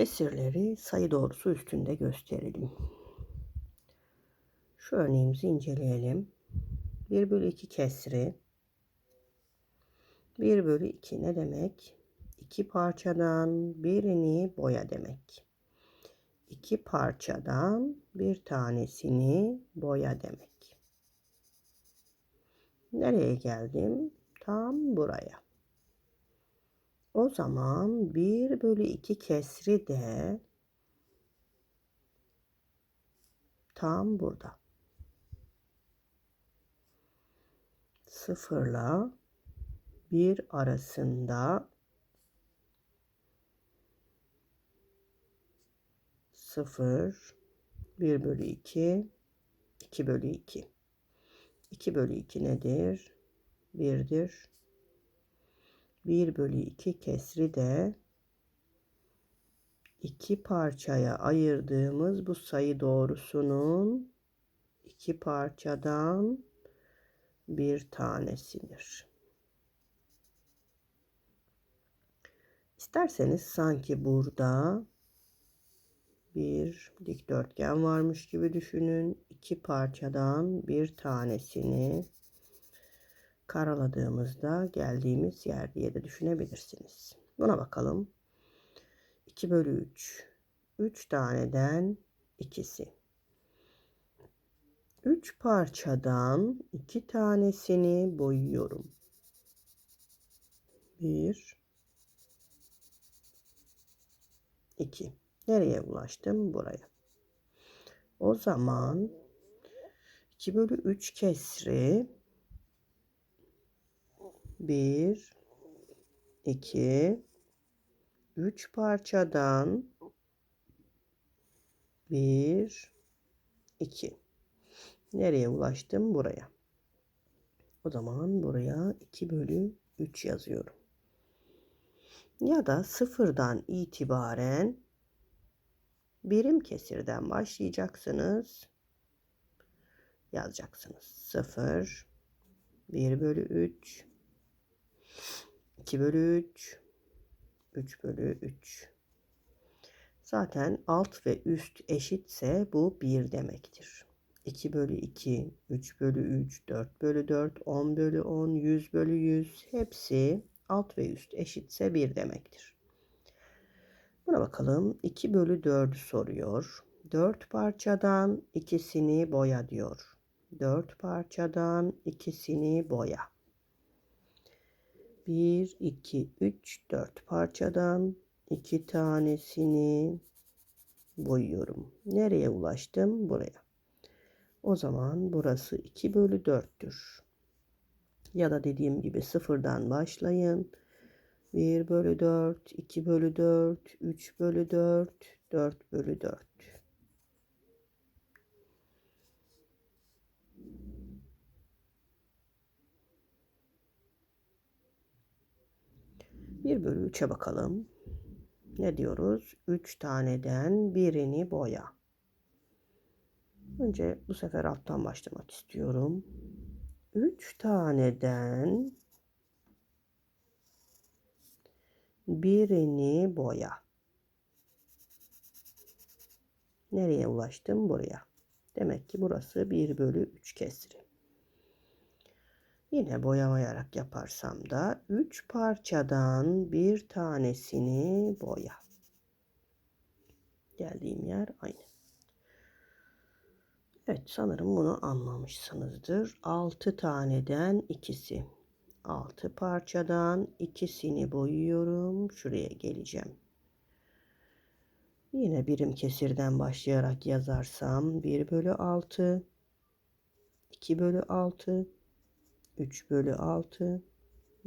Kesirleri sayı doğrusu üstünde gösterelim. Şu örneğimizi inceleyelim. 1 bölü 2 kesri 1 bölü 2 ne demek? İki parçadan birini boya demek. İki parçadan bir tanesini boya demek. Nereye geldim? Tam buraya. O zaman 1 bölü 2 kesri de tam burada. Sıfırla bir arasında sıfır bir bölü iki iki bölü iki. 2 bölü 2 nedir? 1'dir. 1 bölü 2 kesri de iki parçaya ayırdığımız bu sayı doğrusunun iki parçadan bir tanesidir. İsterseniz sanki burada bir dikdörtgen varmış gibi düşünün. İki parçadan bir tanesini karaladığımızda geldiğimiz yer diye de düşünebilirsiniz. Buna bakalım. 2 bölü 3. 3 taneden ikisi. 3 parçadan iki tanesini boyuyorum. 1 2 Nereye ulaştım? Buraya. O zaman 2 bölü 3 kesri 1 2 3 parçadan 1 2 Nereye ulaştım? Buraya. O zaman buraya 2 bölü 3 yazıyorum. Ya da sıfırdan itibaren birim kesirden başlayacaksınız. Yazacaksınız. 0 1 bölü 3 2 bölü 3 3 bölü 3 Zaten alt ve üst eşitse bu 1 demektir. 2 bölü 2, 3 bölü 3, 4 bölü 4, 10 bölü 10, 100 bölü 100 hepsi alt ve üst eşitse 1 demektir. Buna bakalım. 2 bölü 4'ü soruyor. 4 parçadan ikisini boya diyor. 4 parçadan ikisini boya. 1, 2, 3, 4 parçadan iki tanesini boyuyorum. Nereye ulaştım? Buraya. O zaman burası 2 bölü 4'tür. Ya da dediğim gibi sıfırdan başlayın. 1 bölü 4, 2 bölü 4, 3 bölü 4, 4 bölü 4. Bir bölü 3'e bakalım. Ne diyoruz? 3 taneden birini boya. Önce bu sefer alttan başlamak istiyorum. 3 taneden birini boya. Nereye ulaştım? Buraya. Demek ki burası 1 bölü 3 kesri. Yine boyamayarak yaparsam da 3 parçadan bir tanesini boya. Geldiğim yer aynı. Evet sanırım bunu anlamışsınızdır. 6 taneden ikisi. 6 parçadan ikisini boyuyorum. Şuraya geleceğim. Yine birim kesirden başlayarak yazarsam 1 bölü 6 2 bölü 6 3 bölü 6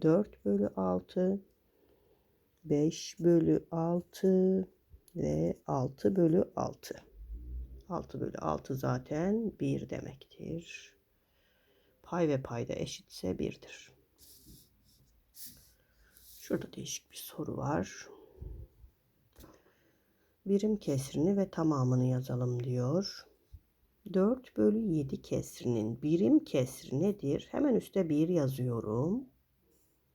4 bölü 6 5 bölü 6 ve 6 bölü 6 6 bölü 6 zaten 1 demektir. Pay ve payda eşitse 1'dir. Şurada değişik bir soru var. Birim kesrini ve tamamını yazalım diyor. 4 bölü 7 kesrinin birim kesri nedir? Hemen üstte 1 yazıyorum.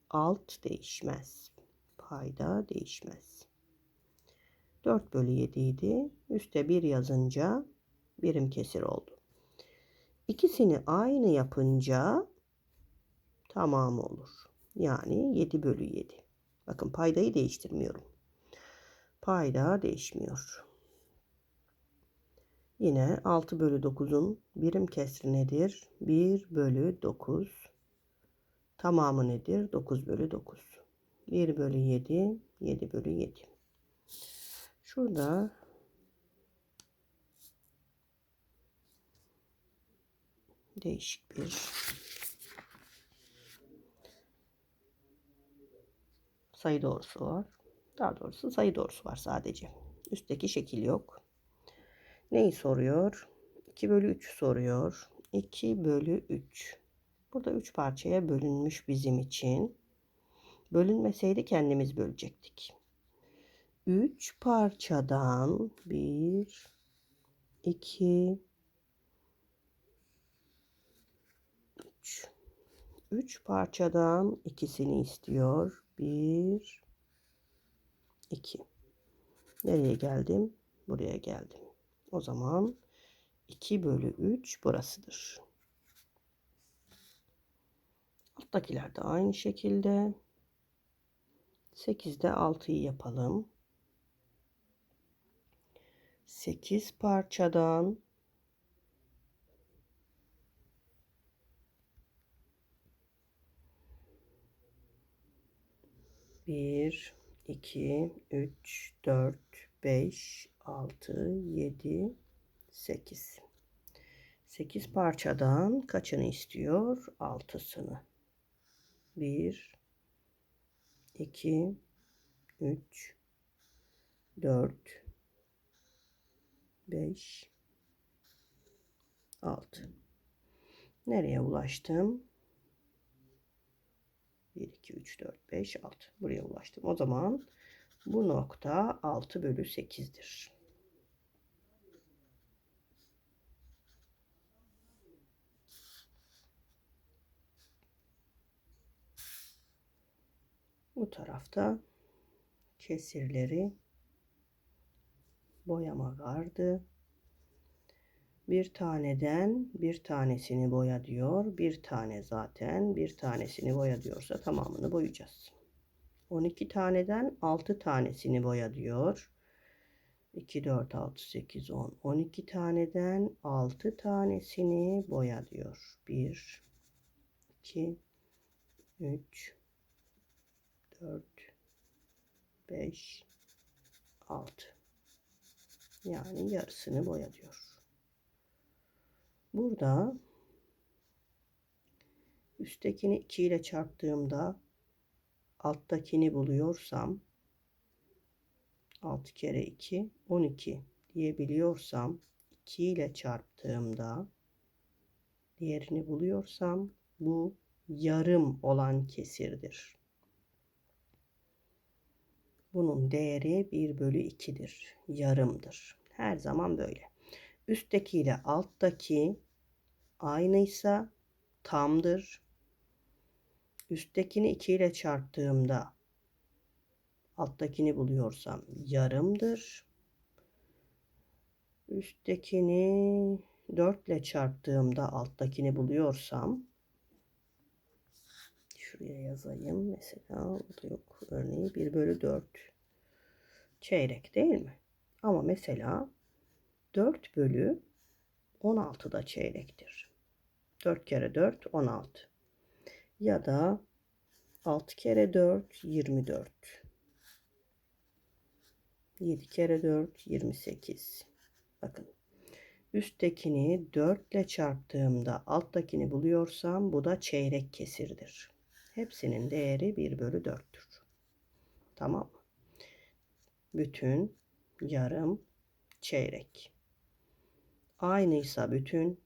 Alt değişmez. Payda değişmez. 4 bölü 7 idi. Üste 1 yazınca birim kesir oldu. İkisini aynı yapınca tamamı olur. Yani 7 bölü 7. Bakın paydayı değiştirmiyorum. Payda değişmiyor. Yine 6 bölü 9'un birim kesri nedir? 1 bölü 9. Tamamı nedir? 9 bölü 9. 1 bölü 7, 7 bölü 7. Şurada değişik bir sayı doğrusu var. Daha doğrusu sayı doğrusu var sadece. Üstteki şekil yok. Neyi soruyor? 2 bölü 3 soruyor. 2 bölü 3. Burada 3 parçaya bölünmüş bizim için. Bölünmeseydi kendimiz bölecektik. 3 parçadan 1, 2, 3. 3 parçadan ikisini istiyor. 1, 2. Nereye geldim? Buraya geldim. O zaman 2 bölü 3 burasıdır. Alttakiler de aynı şekilde. 8'de 6'yı yapalım. 8 parçadan bir, iki, üç, dört, beş, altı, yedi, sekiz. Sekiz parçadan kaçını istiyor? Altısını. Bir, iki, üç, dört, 5 6 Nereye ulaştım? 1 2 3 4 5 6 buraya ulaştım. O zaman bu nokta 6 bölü 8'dir. Bu tarafta kesirleri boyama vardı. Bir taneden bir tanesini boya diyor. Bir tane zaten bir tanesini boya diyorsa tamamını boyayacağız. 12 taneden 6 tanesini boya diyor. 2, 4, 6, 8, 10. 12 taneden 6 tanesini boya diyor. 1, 2, 3, 4, 5, 6. Yani yarısını boya diyor. Burada üsttekini 2 ile çarptığımda alttakini buluyorsam 6 kere 2 12 diyebiliyorsam 2 ile çarptığımda diğerini buluyorsam bu yarım olan kesirdir. Bunun değeri 1 bölü 2'dir. Yarımdır. Her zaman böyle. Üstteki ile alttaki aynıysa tamdır. Üsttekini 2 ile çarptığımda alttakini buluyorsam yarımdır. Üsttekini 4 ile çarptığımda alttakini buluyorsam şuraya yazayım mesela yok örneği 1 bölü 4 çeyrek değil mi? Ama mesela 4 bölü 16 da çeyrektir. 4 kere 4 16. Ya da 6 kere 4 24. 7 kere 4 28. Bakın. Üsttekini 4 ile çarptığımda alttakini buluyorsam bu da çeyrek kesirdir. Hepsinin değeri 1 bölü 4'tür. Tamam? Bütün, yarım, çeyrek. Aynıysa bütün,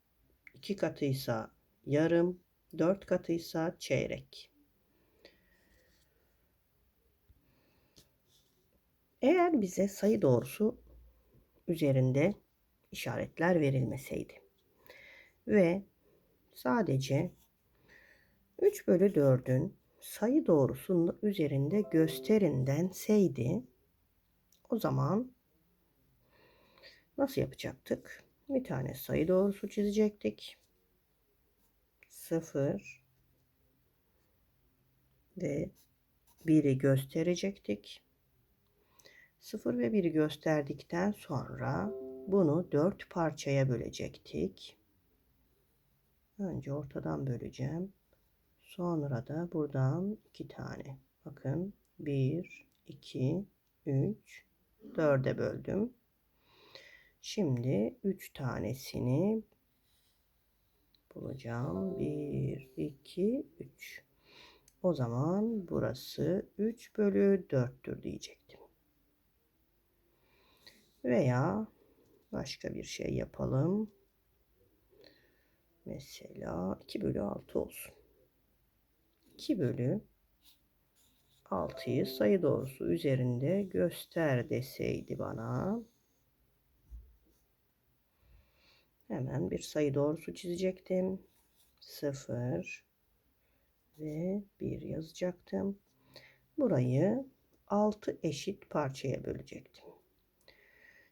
iki katıysa yarım, dört katıysa çeyrek. Eğer bize sayı doğrusu üzerinde işaretler verilmeseydi ve sadece 3 bölü 4'ün sayı doğrusunun üzerinde gösterin denseydi o zaman Nasıl yapacaktık? Bir tane sayı doğrusu çizecektik. 0 ve 1'i gösterecektik. 0 ve 1'i gösterdikten sonra bunu 4 parçaya bölecektik. Önce ortadan böleceğim. Sonra da buradan 2 tane. Bakın 1, 2, 3, 4'e böldüm. Şimdi 3 tanesini bulacağım. 1, 2, 3. O zaman burası 3 bölü 4'tür diyecektim. Veya başka bir şey yapalım. Mesela 2 bölü 6 olsun. 2 bölü 6'yı sayı doğrusu üzerinde göster deseydi bana. Hemen bir sayı doğrusu çizecektim. 0 ve 1 yazacaktım. Burayı 6 eşit parçaya bölecektim.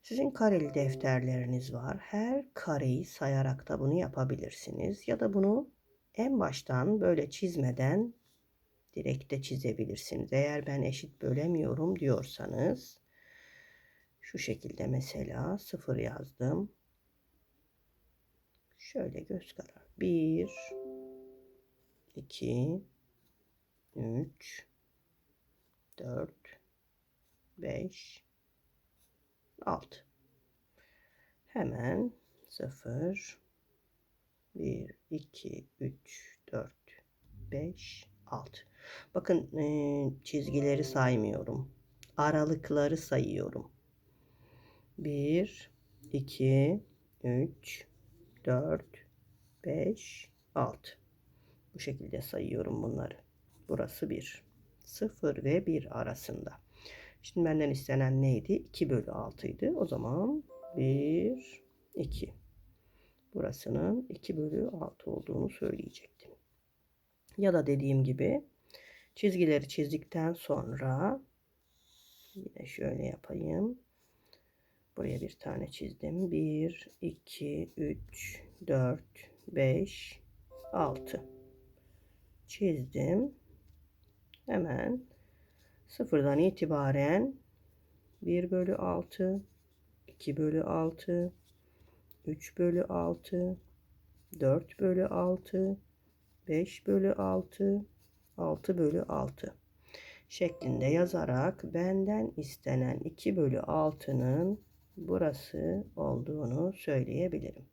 Sizin kareli defterleriniz var. Her kareyi sayarak da bunu yapabilirsiniz. Ya da bunu en baştan böyle çizmeden direkt de çizebilirsiniz. Eğer ben eşit bölemiyorum diyorsanız şu şekilde mesela 0 yazdım. Şöyle göz kararı. 1 2 3 4 5 6 hemen 0 1 2 3 4 5 6 bakın e, çizgileri saymıyorum aralıkları sayıyorum 1 2 3 4 5 6 bu şekilde sayıyorum bunları burası 1 0 ve 1 arasında Şimdi benden istenen neydi? 2 bölü 6 idi. O zaman 1, 2. Burasının 2 bölü 6 olduğunu söyleyecektim. Ya da dediğim gibi çizgileri çizdikten sonra yine şöyle yapayım. Buraya bir tane çizdim. 1, 2, 3, 4, 5, 6. Çizdim. Hemen Sıfırdan itibaren 1 bölü 6, 2 bölü 6, 3 bölü 6, 4 bölü 6, 5 bölü 6, 6 bölü 6 şeklinde yazarak benden istenen 2 bölü 6'nın burası olduğunu söyleyebilirim.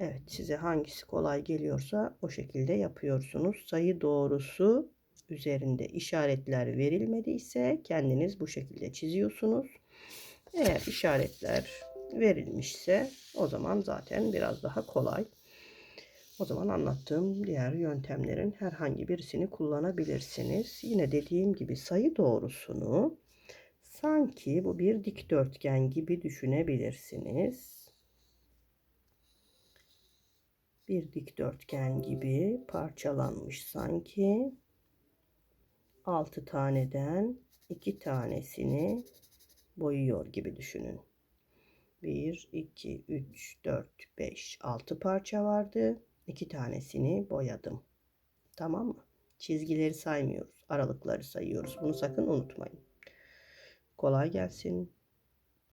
Evet size hangisi kolay geliyorsa o şekilde yapıyorsunuz. Sayı doğrusu üzerinde işaretler verilmediyse kendiniz bu şekilde çiziyorsunuz. Eğer işaretler verilmişse o zaman zaten biraz daha kolay. O zaman anlattığım diğer yöntemlerin herhangi birisini kullanabilirsiniz. Yine dediğim gibi sayı doğrusunu sanki bu bir dikdörtgen gibi düşünebilirsiniz. Bir dikdörtgen gibi parçalanmış sanki. 6 taneden 2 tanesini boyuyor gibi düşünün. 1, 2, 3, 4, 5, 6 parça vardı. 2 tanesini boyadım. Tamam mı? Çizgileri saymıyoruz. Aralıkları sayıyoruz. Bunu sakın unutmayın. Kolay gelsin.